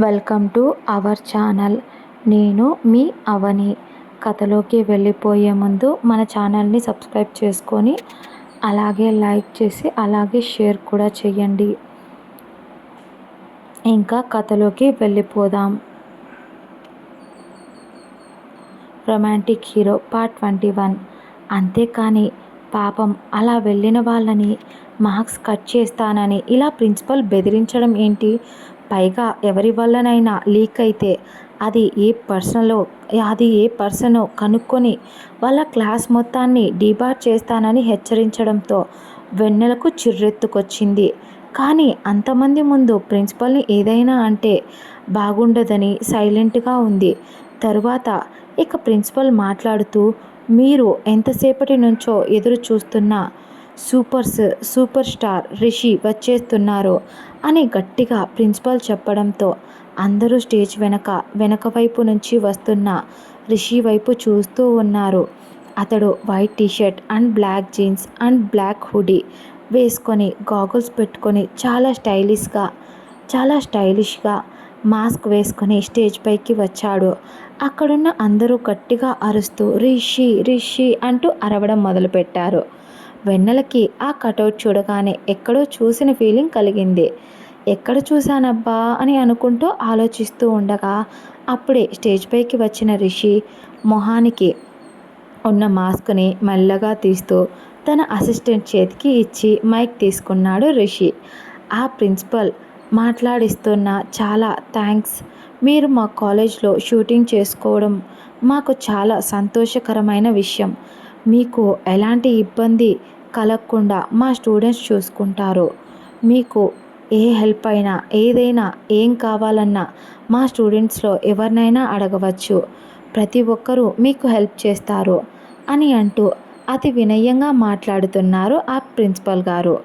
Welcome to our channel. నేను మీ అవని. కథలోకి వెళ్ళిపోయే ముందు మన ఛానల్ని సబ్స్క్రైబ్ చేసుకొని అలాగే లైక్ చేసి అలాగే షేర్ కూడా చేయండి. ఇంకా కథలోకి వెళ్ళిపోదాం. Romantic hero part twenty one. అంతేకాని పాపం అలా వెళ్ళిన వాళ్ళని మార్క్స్ కట్ చేస్తానని ఇలా ప్రిన్సిపల్ బెదిరించడం ఏంటి? పైగా ఎవరి వల్లనైనా లీక్ అయితే అది ఏ పర్సనలో అది ఏ పర్సనో కనుక్కొని వాళ్ళ క్లాస్ మొత్తాన్ని డిబార్ చేస్తానని హెచ్చరించడంతో వెన్నెలకు చిర్రెత్తుకొచ్చింది. కానీ అంతమంది ముందు ప్రిన్సిపల్ని ఏదైనా అంటే బాగుండదని సైలెంట్గా ఉంది. తరువాత ఇక ప్రిన్సిపల్ మాట్లాడుతూ మీరు ఎంతసేపటి నుంచో ఎదురు చూస్తున్నా సూపర్స్ సూపర్ స్టార్ రిషి వచ్చేస్తున్నారు అని గట్టిగా ప్రిన్సిపల్ చెప్పడంతో అందరూ స్టేజ్ వెనక వెనక వైపు నుంచి వస్తున్న రిషి వైపు చూస్తూ ఉన్నారు. అతడు white T shirt and black jeans and black hoodie వేసుకొని గాగుల్స్ పెట్టుకొని చాలా స్టైలిష్గా చాలా స్టైలిష్గా మాస్క్ వేసుకొని స్టేజ్ పైకి వచ్చాడు. అక్కడున్న అందరూ గట్టిగా అరుస్తూ రిషి రిషి అంటూ అరవడం మొదలుపెట్టారు. వెన్నెలకి ఆ కటౌట్ చూడగానే ఎక్కడో చూసిన ఫీలింగ్ కలిగింది. ఎక్కడ చూశానబ్బా అని అనుకుంటూ ఆలోచిస్తూ ఉండగా అప్పుడే స్టేజ్ పైకి వచ్చిన రిషి మొహానికి ఉన్న మాస్క్ని మెల్లగా తీస్తూ తన అసిస్టెంట్ చేతికి ఇచ్చి మైక్ తీసుకున్నాడు రిషి. ఆ ప్రిన్సిపల్ మాట్లాడిస్తున్న చాలా థ్యాంక్స్ మీరు మా కాలేజ్లో షూటింగ్ చేసుకోవడం మాకు చాలా సంతోషకరమైన విషయం. మీకు ఎలాంటి ఇబ్బంది కలగకుండా మా స్టూడెంట్స్ చూసుకుంటారు. మీకు ఏ హెల్ప్ అయినా ఏదైనా ఏం కావాలన్నా మా స్టూడెంట్స్లో ఎవరినైనా అడగవచ్చు. ప్రతి ఒక్కరూ మీకు హెల్ప్ చేస్తారు అని అంటూ అతి వినయంగా మాట్లాడుతున్నారు ఆ ప్రిన్సిపల్ గారు.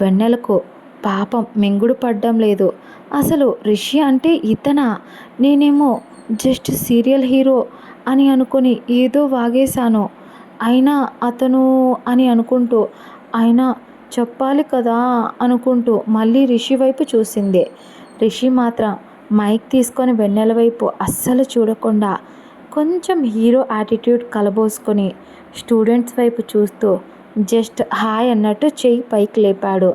వెన్నెలకు పాపం మింగుడు పడ్డం లేదు. అసలు రిషి అంటే ఇతన? నేనేమో జస్ట్ సీరియల్ హీరో అని అనుకుని ఏదో వాగేశాను. అయినా అతను అని అనుకుంటూ అయినా చెప్పాలి కదా అనుకుంటూ మళ్ళీ రిషి వైపు చూసింది. రిషి మాత్రం మైక్ తీసుకొని వెన్నెల వైపు అస్సలు చూడకుండా కొంచెం హీరో యాటిట్యూడ్ కలబోసుకొని స్టూడెంట్స్ వైపు చూస్తూ జస్ట్ హాయ్ అన్నట్టు చెయ్యి పైకి లేపాడు.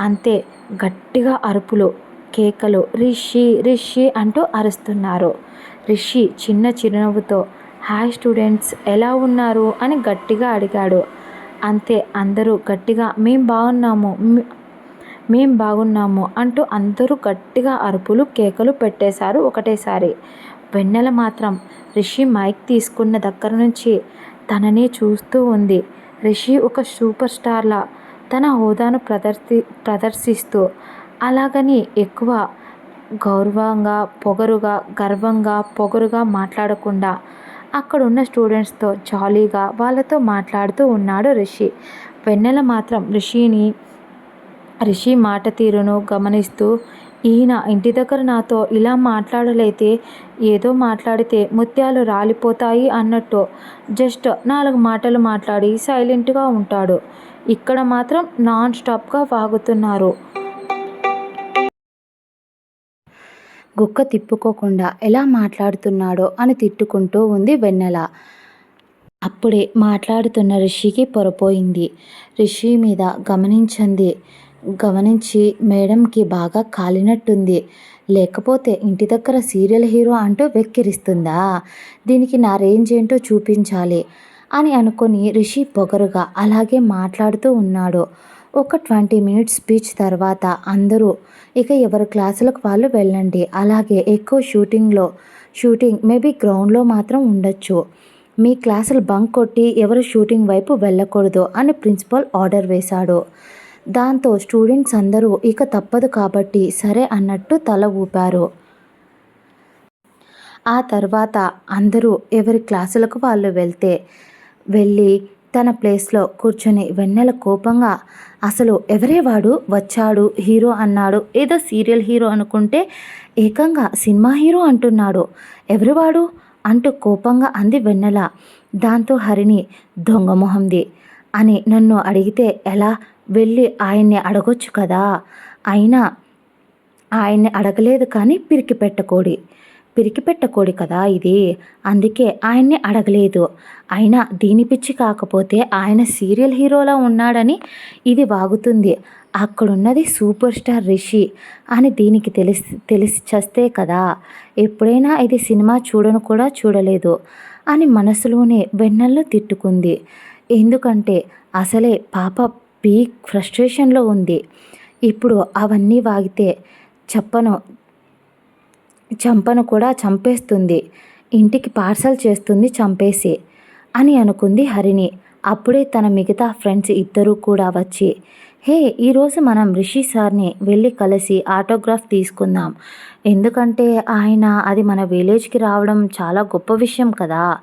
అంతే గట్టిగా అరుపులు కేకలు రిషి రిషి అంటూ అరుస్తున్నారు. రిషి చిన్న చిరునవ్వుతో హాయ్ స్టూడెంట్స్ ఎలా ఉన్నారు? అని గట్టిగా అడిగాడు. అంతే అందరూ గట్టిగా మేం బాగున్నాము మేం బాగున్నాము అంటూ అందరూ గట్టిగా అరుపులు కేకలు పెట్టేశారు ఒకటేసారి. వెన్నెల మాత్రం రిషి మైక్ తీసుకున్న దగ్గర నుంచి తననే చూస్తూ ఉంది. రిషి ఒక సూపర్ స్టార్లా తన హోదాను ప్రదర్శి ప్రదర్శిస్తూ అలాగని ఎక్కువ గౌరవంగా పొగరుగా గర్వంగా పొగరుగా మాట్లాడకుండా అక్కడ ఉన్న స్టూడెంట్స్తో జాలీగా వాళ్ళతో మాట్లాడుతూ ఉన్నాడు రిషి. వెన్నెల మాత్రం రిషిని రిషి మాట తీరును గమనిస్తూ ఈయన ఇంటి దగ్గర నాతో ఇలా మాట్లాడలేతే ఏదో మాట్లాడితే ముత్యాలు రాలిపోతాయి అన్నట్టు జస్ట్ నాలుగు మాటలు మాట్లాడి సైలెంట్గా ఉంటాడు. ఇక్కడ మాత్రం నాన్ స్టాప్గా వాగుతున్నారు. గుక్క తిప్పుకోకుండా ఎలా మాట్లాడుతున్నాడో అని తిట్టుకుంటూ ఉంది వెన్నెల. అప్పుడే మాట్లాడుతున్న రిషికి పొరపోయింది. రిషి మీద గమనించింది. గమనించి మేడంకి బాగా కాలినట్టుంది. లేకపోతే ఇంటి దగ్గర సీరియల్ హీరో అంటూ వెక్కిరిస్తుందా? దీనికి నా రేంజ్ ఏంటో చూపించాలి అని అనుకుని రిషి పొగరుగా అలాగే మాట్లాడుతూ ఉన్నాడు. ఒక ట్వంటీ మినిట్స్ స్పీచ్ తర్వాత అందరూ ఇక ఎవరి క్లాసులకు వాళ్ళు వెళ్ళండి. అలాగే ఎక్కువ షూటింగ్లో షూటింగ్ మేబీ గ్రౌండ్లో మాత్రం ఉండొచ్చు. మీ క్లాసులు బంక్ కొట్టి ఎవరు షూటింగ్ వైపు వెళ్ళకూడదు అని ప్రిన్సిపల్ ఆర్డర్ వేశాడు. దాంతో స్టూడెంట్స్ అందరూ ఇక తప్పదు కాబట్టి సరే అన్నట్టు తల ఊపారు. ఆ తర్వాత అందరూ ఎవరి క్లాసులకు వాళ్ళు వెళ్తే వెళ్ళి తన ప్లేస్లో కూర్చొని వెన్నెల కోపంగా అసలు ఎవరే వాడు? వచ్చాడు హీరో అన్నాడు. ఏదో సీరియల్ హీరో అనుకుంటే ఏకంగా సినిమా హీరో అంటున్నాడు. ఎవరివాడు అంటూ కోపంగా అంది వెన్నెల. దాంతో హరిని దొంగ మొహంది అని నన్ను అడిగితే ఎలా? వెళ్ళి ఆయన్ని అడగొచ్చు కదా. అయినా ఆయన్ని అడగలేదు కానీ పిరికి పెట్టకోడి. పిరికి పెట్టకోడి కదా ఇది. అందుకే ఆయన్ని అడగలేదు. అయినా దీని పిచ్చి కాకపోతే ఆయన సీరియల్ హీరోలా ఉన్నాడని ఇది వాగుతుంది. అక్కడున్నది సూపర్ స్టార్ రిషి అని దీనికి తెలిసి తెలిసి చస్తే కదా. ఎప్పుడైనా ఇది సినిమా చూడను కూడా చూడలేదు అని మనసులోనే వెన్నెల్లో తిట్టుకుంది. ఎందుకంటే అసలే పాప పీక్ ఫ్రస్ట్రేషన్లో ఉంది. ఇప్పుడు అవన్నీ వాగితే చెప్పను చంపను కూడా చంపేస్తుంది. ఇంటికి పార్సల్ చేస్తుంది చంపేసి అని అనుకుంది హరిణి. అప్పుడే తన మిగతా ఫ్రెండ్స్ ఇద్దరూ కూడా వచ్చి హే ఈరోజు మనం రిషి సార్ని వెళ్ళి కలిసి ఆటోగ్రాఫ్ తీసుకుందాం. ఎందుకంటే ఆయన అది మన విలేజ్కి రావడం చాలా గొప్ప విషయం కదా.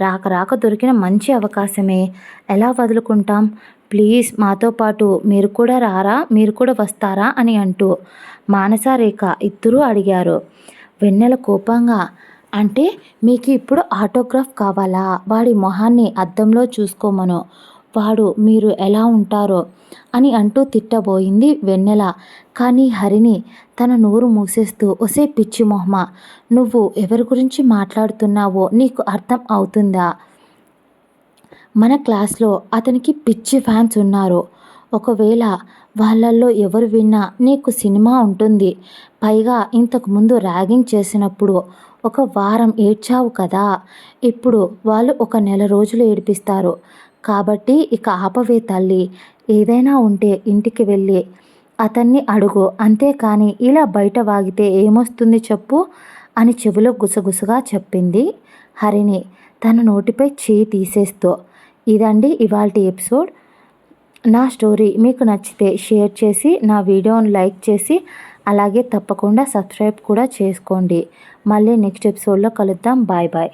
రాక రాక దొరికిన మంచి అవకాశమే. ఎలా వదులుకుంటాం? ప్లీజ్ మాతో పాటు మీరు కూడా రారా? మీరు కూడా వస్తారా? అని అంటూ మానసారేఖ ఇద్దరూ అడిగారు. వెన్నెల కోపంగా అంటే మీకు ఇప్పుడు ఆటోగ్రాఫ్ కావాలా? వాడి మొహాన్ని అద్దంలో చూసుకోమను. వాడు మీరు ఎలా ఉంటారో అని అంటూ తిట్టబోయింది వెన్నెల. కానీ హరిని తన నోరు మూసేస్తూ ఒసే పిచ్చి మొహమ? నువ్వు ఎవరి గురించి మాట్లాడుతున్నావో నీకు అర్థం అవుతుందా? మన క్లాస్లో అతనికి పిచ్చి ఫ్యాన్స్ ఉన్నారు. ఒకవేళ వాళ్ళల్లో ఎవరు విన్నా నీకు సినిమా ఉంటుంది. పైగా ఇంతకుముందు ర్యాగింగ్ చేసినప్పుడు ఒక వారం ఏడ్చావు కదా. ఇప్పుడు వాళ్ళు ఒక నెల రోజులు ఏడిపిస్తారు. కాబట్టి ఇక ఆపవే తల్లి. ఏదైనా ఉంటే ఇంటికి వెళ్ళి అతన్ని అడుగు. అంతేకాని ఇలా బయట వాగితే ఏమొస్తుంది చెప్పు అని చెవిలో గుసగుసగా చెప్పింది హరిణి తన నోటిపై చేయి తీసేస్తూ. ఇదండి ఇవాళ ఎపిసోడ్. నా స్టోరీ మీకు నచ్చితే షేర్ చేసి నా వీడియోను లైక్ చేసి అలాగే తప్పకుండా సబ్స్క్రైబ్ కూడా చేసుకోండి. మళ్ళీ నెక్స్ట్ ఎపిసోడ్లో కలుద్దాం. Bye bye.